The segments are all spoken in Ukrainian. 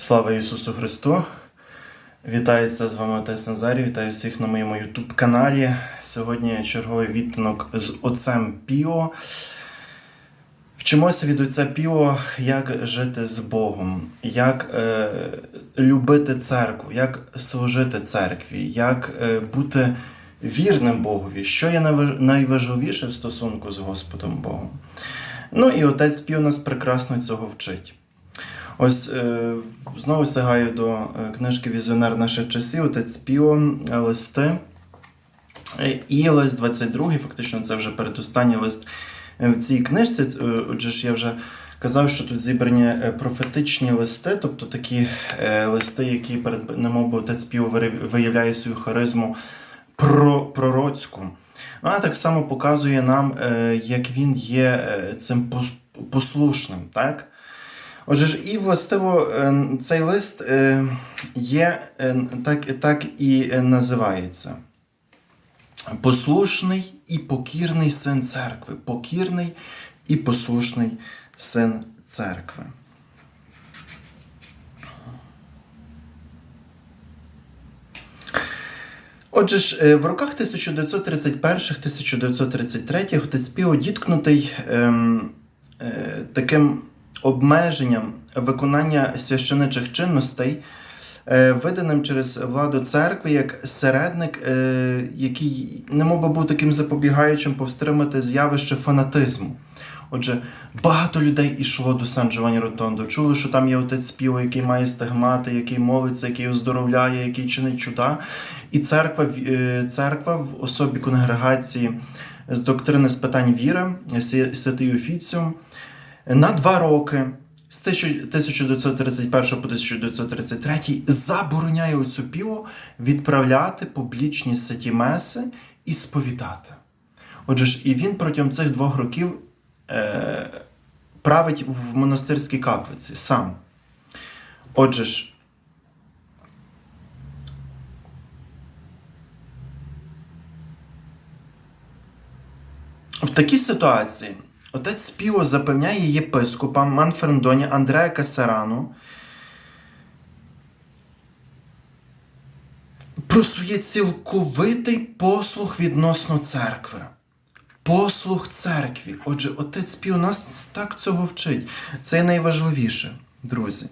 Слава Ісусу Христу! Вітається з вами Отець Назарій, вітаю всіх на моєму YouTube каналі. Сьогодні черговий відтинок з отцем Піо. Вчимося від отця Піо, як жити з Богом, як е, любити церкву, як служити церкві, як е, бути вірним Богові, що є найважливіше в стосунку з Господом Богом. Ну і отець Піо нас прекрасно цього вчить. Ось е, знову сягаю до е, книжки Візіонер наших часів, отець Піо, листи. І лист 22, фактично, це вже передостанній лист е, в цій книжці. Отже ж, я вже казав, що тут зібрані профетичні листи, тобто такі листи, які перед немов отець Піо виявляє свою харизму про, пророцьку. Ну, а так само показує нам, як він є цим послушним. так? Отже ж, і властиво е, цей лист е, є е, так, так і називається. Послушний і покірний син церкви. Покірний і послушний син церкви. Отже ж, в роках 1931-1933 отець Піо діткнутий ем, е, таким обмеженням виконання священичих чинностей, е, виданим через владу церкви як середник, е, який не мов би був таким запобігаючим повстримати з'явище фанатизму. Отже, багато людей йшло до Сан Джованні Ротондо. Чули, що там є отець Піо, який має стигмати, який молиться, який оздоровляє, який чинить чуда. І церква, е, церква в особі конгрегації з доктрини з питань віри, святий Офіціум, на два роки з 1931 по 1933 забороняє отцю Піо відправляти публічні святі меси і сповідати. Отже ж, і він протягом цих двох років е, править в монастирській каплиці сам. Отже ж, в такій ситуації отець Піо запевняє єпископа Манфрендоні Андрея Касарану про своє цілковитий послух відносно церкви. Послух церкві. Отже, отець Піо нас так цього вчить. Це найважливіше, друзі.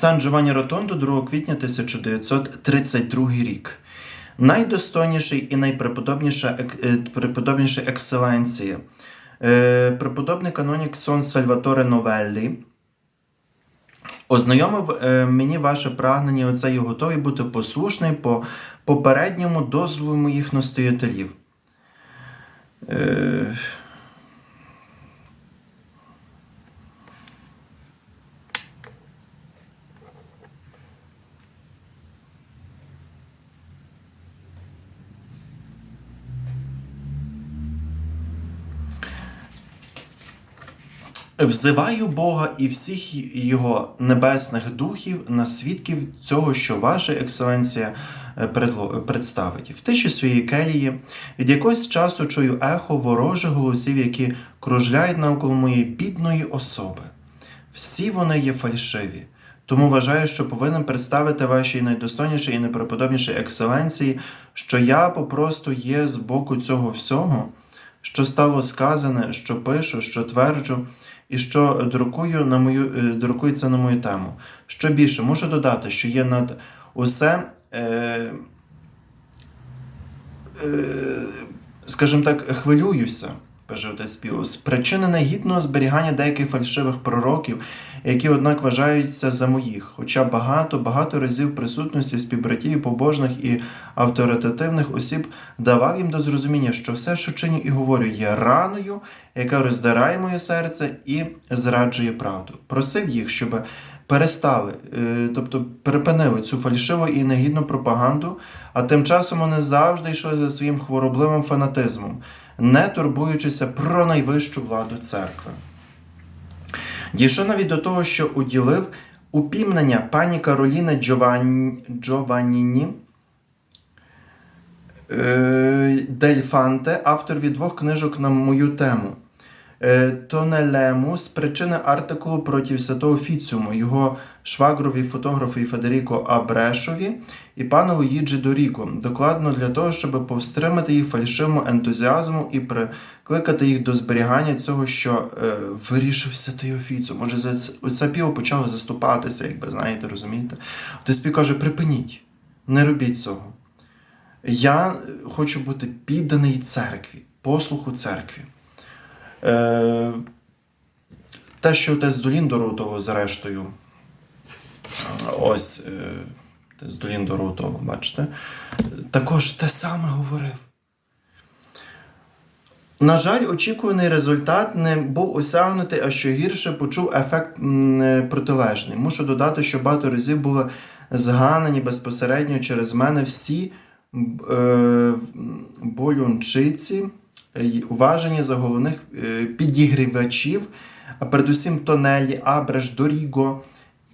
Сан Джованні Ротондо 2 квітня 1932 рік. Найдостойніший і найпреподобніша е, преподобніша екселенція. Е, Преподобний канонік Сон Сальваторе Новеллі ознайомив е, мені ваше прагнення оце і готовий бути послушний по попередньому дозволу моїх настоятелів. Е, Взиваю Бога і всіх його небесних духів на свідків цього, що ваша екселенція е, представить. В тиші своєї келії від якогось часу чую ехо ворожих голосів, які кружляють навколо моєї бідної особи. Всі вони є фальшиві. Тому вважаю, що повинен представити вашій найдостойнішій і найпреподобнішій екселенції, що я попросту є з боку цього всього, що стало сказане, що пишу, що тверджу, і що друкую на мою, е, друкується на мою тему. Що більше, можу додати, що є над усе, е, е, скажімо так, хвилююся, отець Піо, з негідного зберігання деяких фальшивих пророків, які, однак, вважаються за моїх, хоча багато, багато разів присутності співбратів побожних і авторитетивних осіб давав їм до зрозуміння, що все, що чиню і говорю, є раною, яка роздирає моє серце і зраджує правду. Просив їх, щоб перестали, е, тобто припинили цю фальшиву і негідну пропаганду, а тим часом вони завжди йшли за своїм хворобливим фанатизмом, не турбуючися про найвищу владу церкви. Дійшов навіть до того, що уділив упімнення пані Кароліни Джован... Джованніні Е, Дель Фанте, автор від двох книжок на мою тему. Е, Тонелему з причини артикулу проти святого Фіціуму, його швагрові фотографі Федеріко Абрешові і пану Луїджі Доріко, докладно для того, щоб повстримати їх фальшивому ентузіазму і прикликати їх до зберігання цього, що е, вирішив святий Офіціум. Може, за це- піво почало заступатися, якби знаєте, розумієте? Тиспі каже: припиніть, не робіть цього. Я хочу бути підданий церкві, послуху церкві. Е, те, що отець Доліндору того зрештою. Ось е, отець Доліндору того, бачите, також те саме говорив. На жаль, очікуваний результат не був осягнутий, а що гірше почув ефект е, протилежний. Мушу додати, що багато разів були зганені безпосередньо через мене всі е, болюнчиці, уважені за головних е, підігрівачів, а передусім Тонелі, Абреш, Доріго,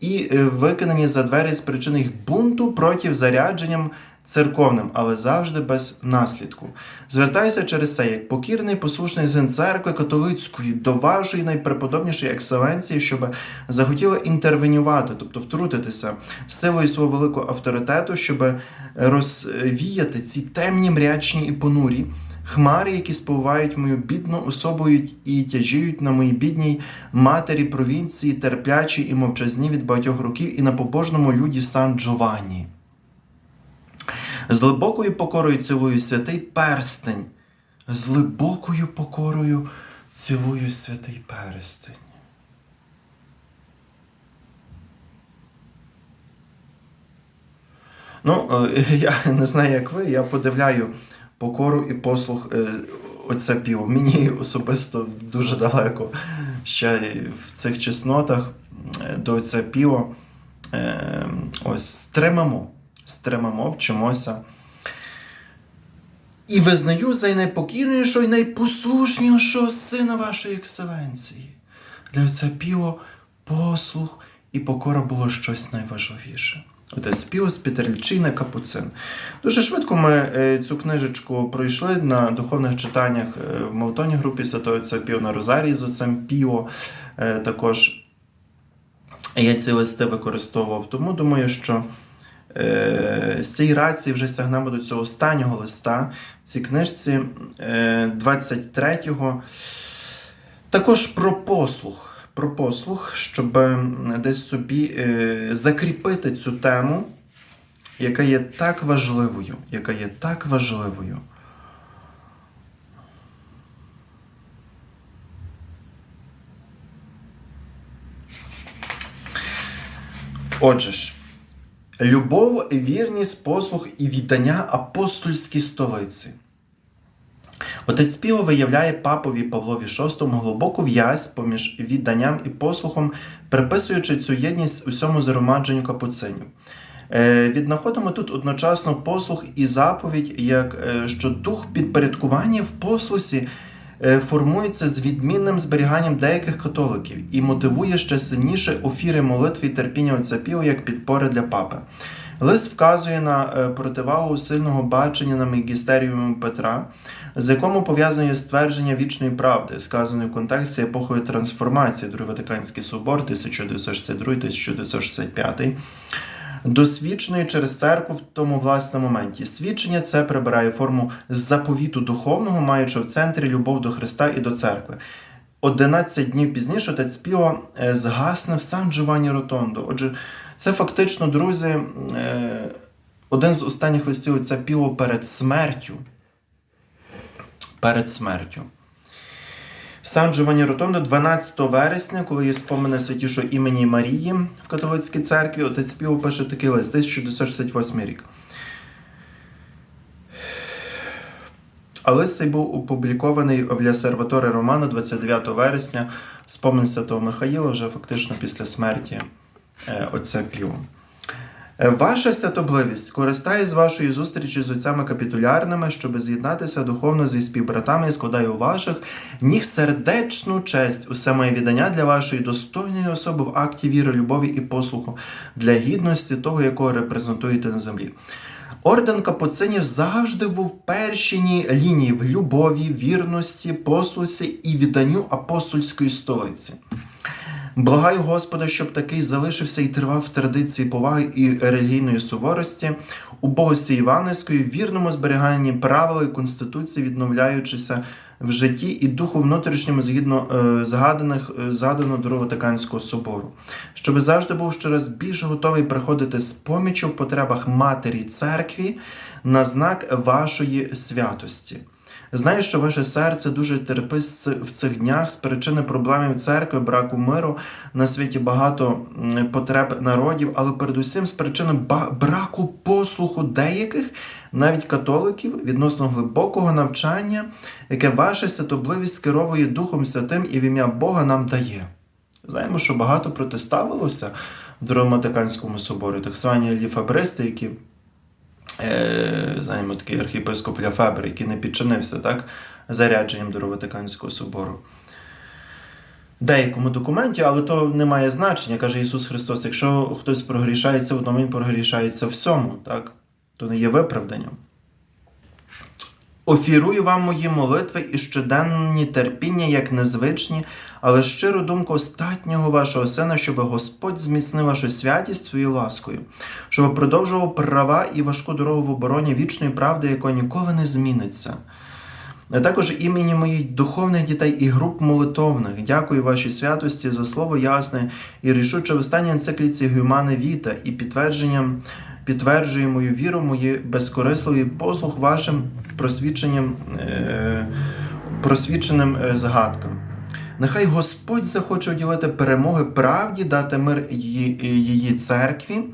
і е, виконані за двері з причини їх бунту проти зарядженням церковним, але завжди без наслідку. Звертаюся через це як покірний послушний син церкви католицької до вашої найпреподобнішої екселенції, щоб захотіли інтервенювати, тобто втрутитися силою свого великого авторитету, щоб розвіяти ці темні, мрячні і понурі. Хмари, які сповивають мою бідну особою і тяжіють на моїй бідній матері провінції, терплячій і мовчазні від багатьох років, і на побожному люді Сан Джованні. З глибокою покорою цілую святий перстень. З глибокою покорою цілую святий перстень. Ну, е, я не знаю, як ви, я подивляю покору і послух е, оце піво. Мені особисто дуже далеко ще в цих чеснотах е, до це піво. Е, Ось стримамо, стримамо, вчимося. І визнаю за найпокійнішого і найпослушнішого сина вашої екселенції. Для це піво послух і покора було щось найважливіше. Отець Піо з Петерльчина Капуцин. Дуже швидко ми е, цю книжечку пройшли на духовних читаннях е, в молитовній групі Святого Отця Піо на Розарії з отцем Піо. Е, Також я ці листи використовував. Тому думаю, що з цієї рації вже сягнемо до цього останнього листа в цій книжці е, 23-го. Також про послух. Про послух, щоб десь собі е, закріпити цю тему, яка є так важливою, яка є так важливою. Отже ж, любов, вірність, послух і віддання апостольській столиці. Отець Піо виявляє папові Павлові VI глибоку в'язь поміж відданням і послухом, приписуючи цю єдність усьому згромадженню капуцинів. Е, Віднаходимо тут одночасно послух і заповідь, як е, що дух підпорядкування в послусі е, формується з відмінним зберіганням деяких католиків і мотивує ще сильніше офіри молитви і терпіння отця Піо як підпори для папи. Лист вказує на е, противагу сильного бачення на магістеріумі Петра, з якому пов'язане ствердження вічної правди, сказане в контексті епохою трансформації Другий Ватиканський собор 1962-1965, досвідченої через церкву в тому власне моменті. Свідчення це прибирає форму заповіту духовного, маючи в центрі любов до Христа і до церкви. 11 днів пізніше отець Піо е, згасне в Сан Джованні Ротондо. Отже, це фактично, друзі, е, один з останніх листів отця Піо перед смертю. Перед смертю. Сан Джованні Ротондо 12 вересня, коли є спомини святішого імені Марії в католицькій церкві, отець Піо пише такий лист, 1968 рік. А лист цей був опублікований в Ля Серваторе Романо 29 вересня, спомин Святого Михаїла, вже фактично після смерті е, отця Е, Ваша святобливість користає з вашої зустрічі з отцями капітулярними, щоб з'єднатися духовно зі співбратами і складаю ваших ніг сердечну честь, усе моє віддання для вашої достойної особи в акті віри, любові і послуху, для гідності того, якого репрезентуєте на землі. Орден капуцинів завжди був в першій лінії в любові, вірності, послусі і відданню апостольської столиці. Благаю Господа, щоб такий залишився і тривав в традиції поваги і релігійної суворості, убогості Іванівської, вірному зберіганні правил і конституції, відновляючися в житті і духу внутрішньому згідно е, згаданих е, згаданого до Ватиканського собору, щоб завжди був щораз більш готовий приходити з помічю в потребах матері церкві на знак вашої святості. Знаю, що ваше серце дуже терпить в цих днях з причини проблемів церкви, браку миру на світі багато потреб народів, але передусім з причини браку послуху деяких, навіть католиків, відносно глибокого навчання, яке ваша святобливість скеровує Духом Святим і в ім'я Бога нам дає. Знаємо, що багато протиставилося в Другому Ватиканському соборі, так звані ліфабристи, які знаємо, такий архієпископ Ляфебр, який не підчинився так, зарядженням до Ватиканського собору. Деякому документі, але то не має значення, каже Ісус Христос. Якщо хтось прогрішається в одному, він прогрішається всьому, так? то не є виправданням. Офірую вам мої молитви і щоденні терпіння, як незвичні, але щиру думку остатнього вашого сина, щоб Господь зміцнив вашу святість своєю ласкою, щоб продовжував права і важку дорогу в обороні вічної правди, яка ніколи не зміниться. А також імені моїх духовних дітей і груп молитовних. Дякую вашій святості за слово ясне і рішуче в останній енцикліці Гюмане Віта і підтвердженням підтверджує мою віру, мої безкорисливі послуг вашим просвідченням, е, просвідченим е, згадкам. Нехай Господь захоче уділити перемоги правді, дати мир її, її церкві,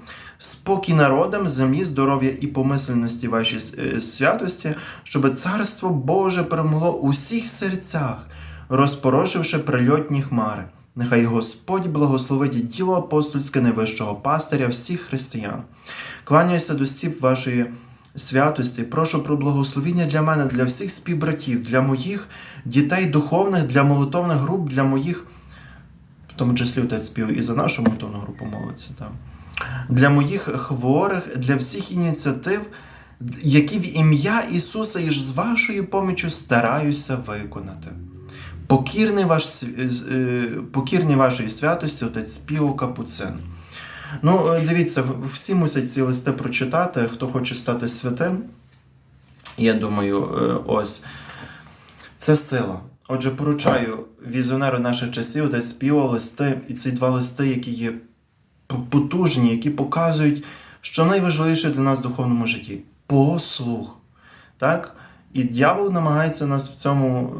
спокій народам, землі, здоров'я і помисленності вашій е, святості, щоб царство Боже перемогло у всіх серцях, розпорошивши прильотні хмари. Нехай Господь благословить діло апостольське найвищого пастиря всіх християн. Кланяюся до стіп вашої святості, прошу про благословіння для мене, для всіх співбратів, для моїх дітей духовних, для молитовних груп, для моїх, в тому числі отець спів і за нашу молитовну групу молиться, там, для моїх хворих, для всіх ініціатив, які в ім'я Ісуса і з вашою помічю стараюся виконати. Покірний ваш, е, покірний вашої святості, отець Піо Капуцин. Ну, е, дивіться, всі мусять ці листи прочитати, хто хоче стати святим. Я думаю, е, ось це сила. Отже, поручаю візіонеру наших часів, десь Піо листи, і ці два листи, які є потужні, які показують, що найважливіше для нас в духовному житті послух. Так? І дьявол намагається нас в цьому,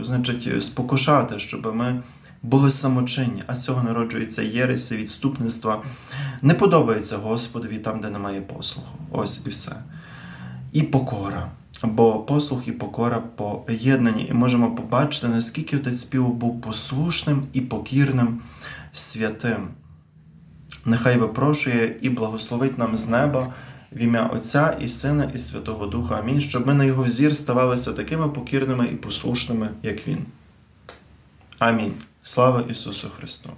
е, значить, спокушати, щоб ми були самочинні, а з цього народжується єресі, відступництва. Не подобається Господові там, де немає послуху. Ось і все. І покора. Бо послух і покора поєднані, і можемо побачити, наскільки отець співу був послушним і покірним святим. Нехай випрошує і благословить нам з неба в ім'я Отця і Сина, і Святого Духа. Амінь, щоб ми на його взір ставалися такими покірними і послушними, як Він. Амінь. Слава Ісусу Христу!